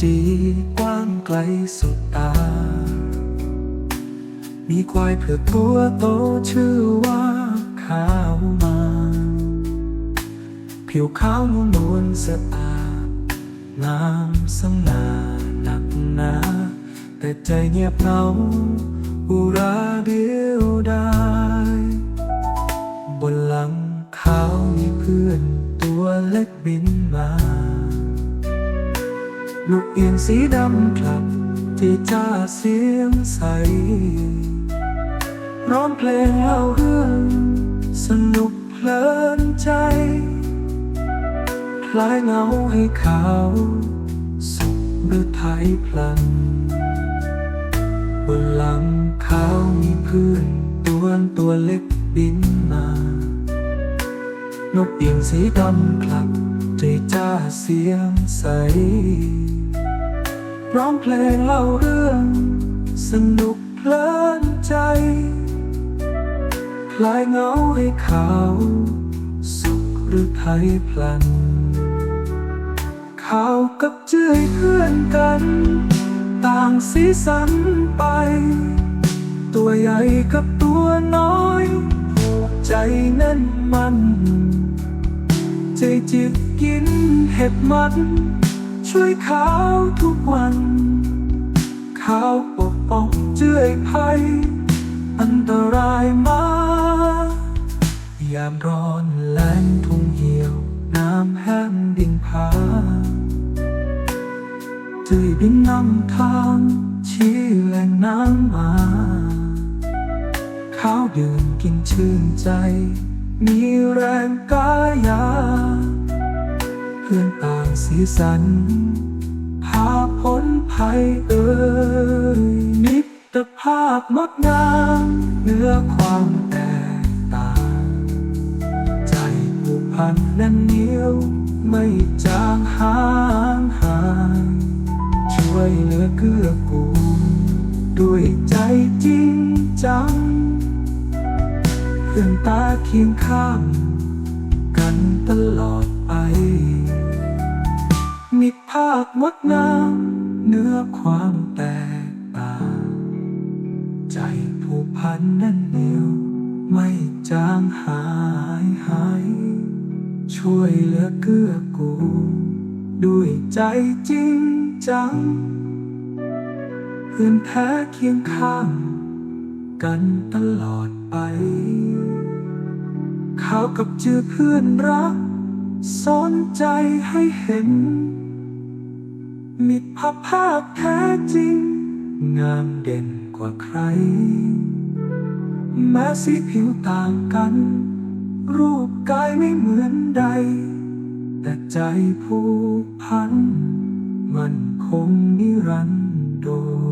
จีกว้างไกลสุดตา มีควายเผือกตัวโตชื่อว่าขาวมา ผิวขาวนวลนสะอาดงามสง่าหนักหนาแต่ใจเงียบเหงาอุราเดียวดายบนหลังขาวมีเพื่อนตัวเล็กบินมา ลูกเอียงสีดำกลับ ที่จ้าเสียงใส ร้องเพลงเล่าเรื่อง สนุกเพลินใจ คลายเหงาให้เขา สุขหรือไทยพลันบนหลังเขามีเพื่อนตัวตัวเล็กบินมา นกอียงสีดำคลับใจจ้าเสียงใส ร้องเพลงเล่าเรื่อง สนุกเพลินใจคลายเงาให้เขา สุขหรือไทยพลัน เขากับเจื้อยเพื่อนกัน ต่างสีสันไป ตัวใหญ่กับตัวน้อย ใจแน่นมัน ใจจิบกินเห็บมัน ช่วยขาวทุกวันขาปกป้องเจื้อยภัย อันตรายมายามร้อนแรงทุ่งเหี่ยว น้ำแห้งดินผาจื้อยบินนำทางชี้แหล่งน้ำมาข้าวดื่มกินชื่นใจ มีแรงกายา พื่อนต่างสีสัน พาพ้นภัยเอ่ยมิตรภาพงดงามเหนือความแตกต่าง ใจผูกพันแน่นเหนียว ไม่จางหางหายช่วยเหลือเกื้อกูลด้วยใจจริงจังเพื่อนตาเคียงข้าง กันตลอดไป มีภาพงดงามเนื้อความแตกต่างใจผูกพันแน่นเหนียว ไม่จางหายหาย ช่วยเหลือเกื้อกูลด้วยใจจริงจังเพื่อนแท้เคียงข้างกันตลอดไป เขากับเจอเพื่อนรักสนใจให้เห็น มิตรภาพภาพแท้จริง งามเด่นกว่าใคร แม้สีผิวต่างกัน รูปกายไม่เหมือนใด แต่ใจผูกพัน มันคงนิรันดร